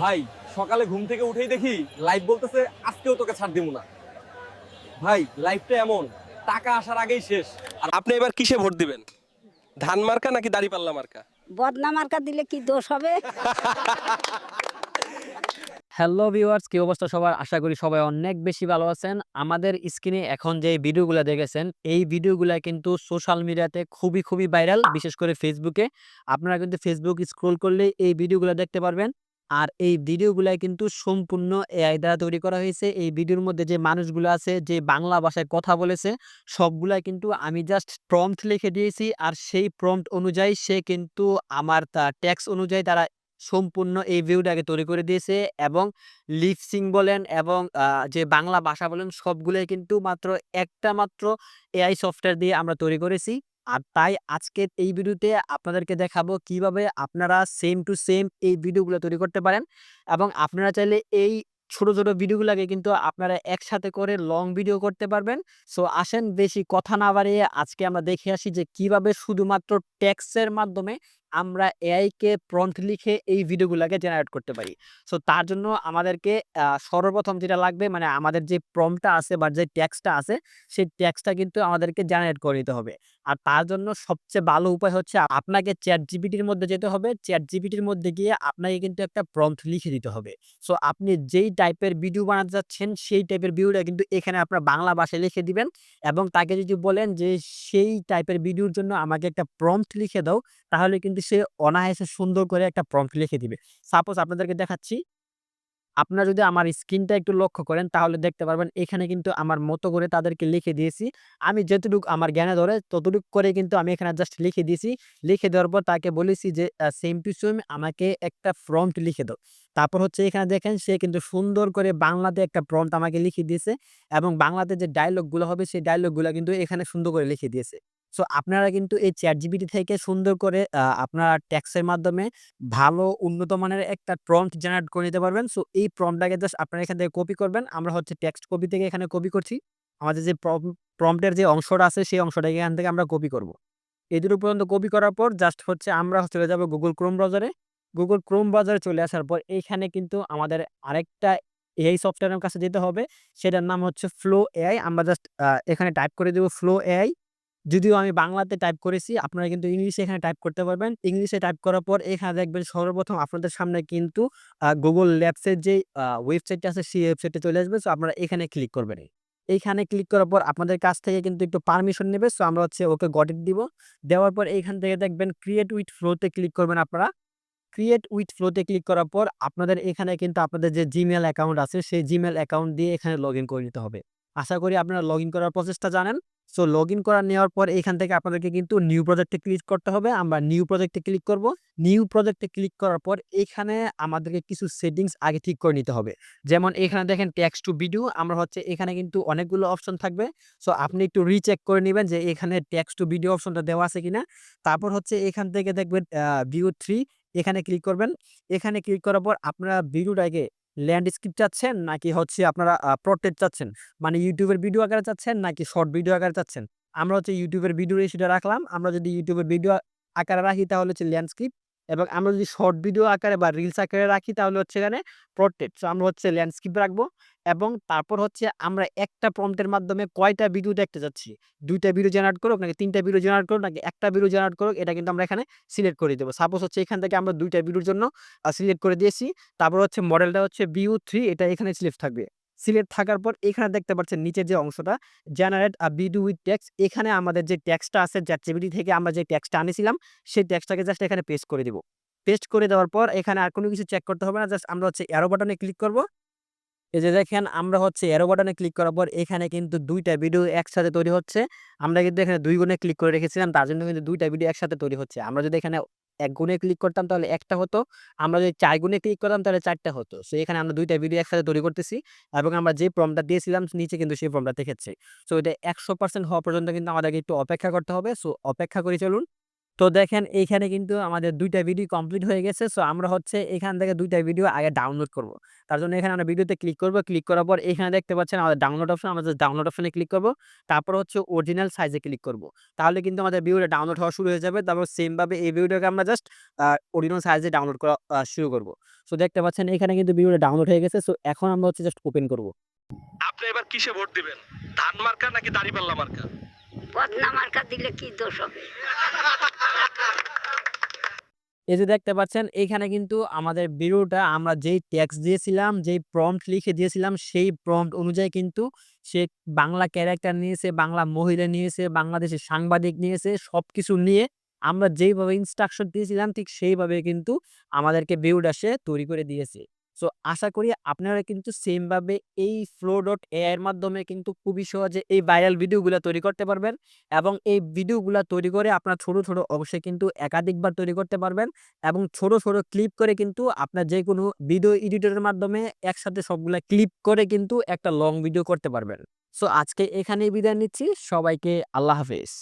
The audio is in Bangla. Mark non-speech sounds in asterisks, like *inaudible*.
ভাই সকালে ঘুম থেকে উঠেই দেখি লাইভ বলতেছে আজকেও তোকে ছাড় দিব না। ভাই লাইফটা এমন টাকা আসার আগেই শেষ। আর আপনি এবার কিসে ভোট দিবেন? ধান মার্কা নাকি দাড়িপাল্লা মার্কা? বদনা মার্কা দিলে কি দোষ হবে? *laughs* হ্যালো ভিউয়ার্স কি অবস্থা সবার? আশা করি সবাই অনেক বেশি ভালো আছেন। আমাদের স্ক্রিনে এখন যে ভিডিওগুলো দেখেছেন এই ভিডিওগুলো কিন্তু সোশ্যাল মিডিয়াতে খুবই খুবই ভাইরাল বিশেষ করে ফেসবুকে আপনারা কিন্তু ফেসবুক স্ক্রল করলে এই ভিডিওগুলো দেখতে পারবেন। আর এই ভিডিওগুলো কিন্তু সম্পূর্ণ এআই দ্বারা তৈরি করা হয়েছে। এই ভিডিওর মধ্যে যে মানুষগুলো আছে, যে বাংলা ভাষায় কথা বলেছে, সবগুলাই কিন্তু আমি জাস্ট প্রম্পট লিখে দিয়েছি। আর সেই প্রম্পট অনুযায়ী সে কিন্তু আমার তা ট্যাক্স অনুযায়ী তারা সম্পূর্ণ এই ভিউটাকে তৈরি করে দিয়েছে এবং লিপসিং বলেন এবং যে বাংলা ভাষা বলেন, সবগুলোই কিন্তু মাত্র একটা মাত্র এআই সফটওয়্যার দিয়ে আমরা তৈরি করেছি। আর তাই আজকের এই ভিডিওতে আপনাদেরকে দেখাবো কীভাবে আপনারা সেম টু সেম এই ভিডিওগুলো তৈরি করতে পারেন। এবং আপনারা চাইলে এই ছোট ছোট ভিডিওগুলোকে কিন্তু আপনারা একসাথে করে লং ভিডিও করতে পারবেন। সো আসেন বেশি কথা না বাড়িয়ে আজকে আমরা দেখে আসি যে কীভাবে শুধুমাত্র ট্যাক্সের মাধ্যমে আমরা এআই কে প্রম্পট লিখে এই ভিডিওগুলোকে জেনারেট করতে পারি। সো তার জন্য আমাদেরকে সর্বপ্রথম যেটা লাগবে মানে আমাদের যে প্রম্পটটা আছে বা যে ট্যাক্সটা আছে, সেই ট্যাক্সটা কিন্তু আমাদেরকে জেনারেট করে নিতে হবে। আর তার জন্য সবচেয়ে ভালো উপায় হচ্ছে, আপনাকে চ্যাট জিপিটির মধ্যে যেতে হবে। চ্যাট জিপিটির মধ্যে গিয়ে আপনাকে কিন্তু একটা প্রম্পট লিখে দিতে হবে। সো আপনি যেই টাইপের ভিডিও বানাতে যাচ্ছেন, সেই টাইপের ভিডিওটা কিন্তু এখানে আপনার বাংলা ভাষায় লিখে দিবেন এবং তাকে যদি বলেন যে, সেই টাইপের ভিডিওর জন্য আমাকে একটা প্রম্পট লিখে দাও, তাহলে কিন্তু সে অনায়াসে সুন্দর করে একটা প্রম্পট লিখে দিবে। সাপোজ আপনাদেরকে দেখাচ্ছি। আপনারা যদি আমার স্ক্রিনটা একটু লক্ষ্য করেন, তাহলে দেখতে পারবেন এখানে কিন্তু আমার মতো করে তাদেরকে লিখে দিয়েছি। আমি যতটুকু আমার জ্ঞানে ধরে, ততটুকু করে কিন্তু আমি এখানে জাস্ট লিখে দিয়েছি। লিখে দেওয়ার পর তাকে বলেছি যে সেম টু সেম আমাকে একটা প্রম্পট লিখে দাও। তারপর হচ্ছে এখানে দেখেন, সে কিন্তু সুন্দর করে বাংলাতে একটা প্রম্পট আমাকে লিখে দিয়েছে এবং বাংলাতে যে ডায়লগগুলো হবে, সেই ডায়লগগুলো কিন্তু এখানে সুন্দর করে লিখে দিয়েছে। সো আপনারা কিন্তু এই চ্যাট জিবিটি থেকে সুন্দর করে আপনারা ট্যাক্সের মাধ্যমে ভালো, উন্নত মানের একটা প্রম্পট জেনারেট করে নিতে পারবেন। সো এই প্রম্পটটাকে জাস্ট আপনারা এখান থেকে কপি করবেন। আমরা হচ্ছে টেক্সট কপি থেকে এখানে কপি করছি। আমাদের যে প্রম্পটের যে অংশটা আছে, সেই অংশটাকে এখান থেকে আমরা কপি করব। এই দুটো পর্যন্ত কপি করার পর জাস্ট হচ্ছে আমরা চলে যাব গুগল ক্রোম ব্রাউজারে গুগল ক্রোম ব্রাউজারে চলে আসার পর এইখানে কিন্তু আমাদের আরেকটা এআই সফটওয়্যারের কাছে যেতে হবে। সেটার নাম হচ্ছে ফ্লো এআই আমরা জাস্ট এখানে টাইপ করে দেবো ফ্লো এআই যদিও আমি বাংলাতে টাইপ করেছি, আপনারা কিন্তু ইংলিশে এখানে টাইপ করতে পারবেন। ইংলিশে টাইপ করার পর এখানে দেখবেন সর্বপ্রথম আপনাদের সামনে কিন্তু গুগল ল্যাবসের যে ওয়েবসাইটটা আছে, সেই ওয়েবসাইটে চলে আসবে। সো আপনারা এখানে ক্লিক করবেন। এইখানে ক্লিক করার পর আপনাদের কাছ থেকে কিন্তু একটু পারমিশন নেবে। সো আমরা হচ্ছে ওকে গটেট দিব। দেওয়ার পর এইখান থেকে দেখবেন ক্রিয়েট উইথ ফ্লোতে ক্লিক করবেন আপনারা। ক্রিয়েট উইথ ফ্লোতে ক্লিক করার পর আপনাদের এখানে কিন্তু আপনাদের যে জিমেল অ্যাকাউন্ট আছে, সেই জিমেল অ্যাকাউন্ট দিয়ে এখানে লগ করে নিতে হবে। আশা করি আপনারা লগ করার প্রসেসটা জানেন। সো লগ ইন করা নেওয়ার পর এখান থেকে আপনাদেরকে কিন্তু নিউ প্রজেক্টে ক্লিক করতে হবে। আমরা নিউ প্রজেক্টে ক্লিক করব। নিউ প্রজেক্টে ক্লিক করার পর এখানে আমাদেরকে কিছু সেটিংস আগে ঠিক করে নিতে হবে। যেমন এখানে দেখেন ট্যাক্স টু ভিডিও আমরা হচ্ছে এখানে কিন্তু অনেকগুলো অপশন থাকবে। সো আপনি একটু রিচেক করে নেবেন যে এখানে ট্যাক্স টু ভিডিও অপশনটা দেওয়া আছে কিনা। তারপর হচ্ছে এখান থেকে দেখবেন ভিউ থ্রি এখানে ক্লিক করবেন। এখানে ক্লিক করার পর আপনারা ভিডিওটাকে ল্যান্ডস্কেপ চাচ্ছেন নাকি হচ্ছে আপনারা প্রটেট চাচ্ছেন? মানে ইউটিউবের ভিডিও আকারে চাচ্ছেন নাকি শর্ট ভিডিও আকারে চাচ্ছেন? আমরা হচ্ছে ইউটিউবের ভিডিও রেসিটা রাখলাম। আমরা যদি ইউটিউবের ভিডিও আকারে রাখি তাহলে হচ্ছে ল্যান্ডস্কেপ এবং আমরা যদি শর্ট ভিডিও আকারে বা রিলস আকারে রাখি, তাহলে হচ্ছে এখানে প্রটেক্ট সো আমরা হচ্ছে ল্যান্ডস্কেপ রাখব এবং তারপর হচ্ছে আমরা একটা প্রম্পটের মাধ্যমে কয়টা ভিডিও দেখতে যাচ্ছি? দুইটা ভিডিও জেনারেট করুক নাকি তিনটা ভিডিও জেনারেট করুক নাকি একটা ভিডিও জেনারেট করুক, এটা কিন্তু আমরা এখানে সিলেক্ট করে দেবো। সাপোজ হচ্ছে এখান থেকে আমরা দুইটা ভিডিওর জন্য সিলেক্ট করে দিয়েছি। তারপর হচ্ছে মডেলটা হচ্ছে বিউ থ্রি এটা এখানে সিলেক্ট থাকবে। সিলেক্ট থাকার পর এখানে দেখতে পাচ্ছেন নিচের যে অংশটা generate a video with text এখানে আমাদের যে ট্যাক্সটা আছে চ্যাটজিবিটি থেকে আমরা যে ট্যাক্সটা আনেছিলাম, সেই ট্যাক্সটাকে জাস্ট এখানে পেস্ট করে দিব। পেস্ট করে দেওয়ার পর এখানে আর কোনো কিছু চেক করতে হবে না জাস্ট আমরা হচ্ছে অ্যারো বাটনে ক্লিক করব। এই যে দেখেন, আমরা হচ্ছে অ্যারো বাটনে ক্লিক করার পর এখানে কিন্তু দুইটা ভিডিও একসাথে তৈরি হচ্ছে। আমরা কিন্তু এখানে দুই গুণে ক্লিক করে রেখেছিলাম, তার জন্য কিন্তু দুইটা ভিডিও একসাথে তৈরি হচ্ছে। আমরা যদি এখানে এক গুণে ক্লিক করতাম তাহলে একটা হতো, আমরা যদি চার গুণে ক্লিক করতাম তাহলে চারটা হতো। সো এখানে আমরা দুইটা ভিডিও একসাথে তৈরি করতেছি এবং আমরা যে ফর্মটা দিয়েছিলাম, নিচে কিন্তু সেই ফর্মটা দেখেছি। সো এটা একশো পার্সেন্ট হওয়া পর্যন্ত কিন্তু আমাদেরকে একটু অপেক্ষা করতে হবে। সো অপেক্ষা করে চলুন। তো দেখেন এইখানে কিন্তু আমাদের দুইটা ভিডিও কমপ্লিট হয়ে গেছে। সো আমরা হচ্ছে এখান থেকে দুইটা ভিডিও আগে ডাউনলোড করব। তার জন্য এখানে আমরা ভিডিওতে ক্লিক করব। ক্লিক করার পর এখানে দেখতে পাচ্ছেন আমাদের ডাউনলোড অপশন আমরা ডাউনলোড অপশনে ক্লিক করব। তারপর হচ্ছে অরিজিনাল সাইজে ক্লিক করব। তাহলে কিন্তু আমাদের ভিডিওটা ডাউনলোড হওয়া শুরু হয়ে যাবে। তারপর সেমভাবে এই ভিডিওটাকে আমরা জাস্ট অরিজিনাল সাইজে ডাউনলোড করা শুরু করব। সো দেখতে পাচ্ছেন এখানে কিন্তু ভিডিওটা ডাউনলোড হয়ে গেছে। সো এখন আমরা হচ্ছে জাস্ট ওপেন করব। আপনি এবার কিসে ভোট দিবেন? ধান মার্কা নাকি দাড়িপাল্লা মার্কা বদনা মার্কা দিলে কি দোষ হবে? এই যে দেখতে পাচ্ছেন, এখানে কিন্তু আমাদের ভিডিওটা আমরা যেই ট্যাক্স দিয়েছিলাম, যেই প্রম্পট লিখে দিয়েছিলাম, সেই প্রম্পট অনুযায়ী কিন্তু সে বাংলা ক্যারেক্টার নিয়েছে, বাংলা মহিলা নিয়েছে, বাংলাদেশের সাংবাদিক নিয়েছে সব কিছু নিয়ে আমরা যেইভাবে ইনস্ট্রাকশন দিয়েছিলাম, ঠিক সেইভাবে কিন্তু আমাদেরকে ভিউটা সে তৈরি করে দিয়েছে। সো আশা করি আপনারা কিন্তু সেমভাবে এই ফ্লো ডট এআই এর মাধ্যমে কিন্তু খুবই সহজে এই ভাইরাল ভিডিওগুলো তৈরি করতে পারবেন এবং এই ভিডিওগুলো তৈরি করে আপনার ছোট ছোট অবশ্যই কিন্তু একাধিকবার তৈরি করতে পারবেন এবং ছোট ছোট ক্লিপ করে কিন্তু আপনার যে কোনো ভিডিও এডিটরের মাধ্যমে একসাথে সবগুলা ক্লিপ করে কিন্তু একটা লং ভিডিও করতে পারবেন। সো আজকে এখানেই বিদায় নিচ্ছি। সবাইকে আল্লাহ হাফেজ।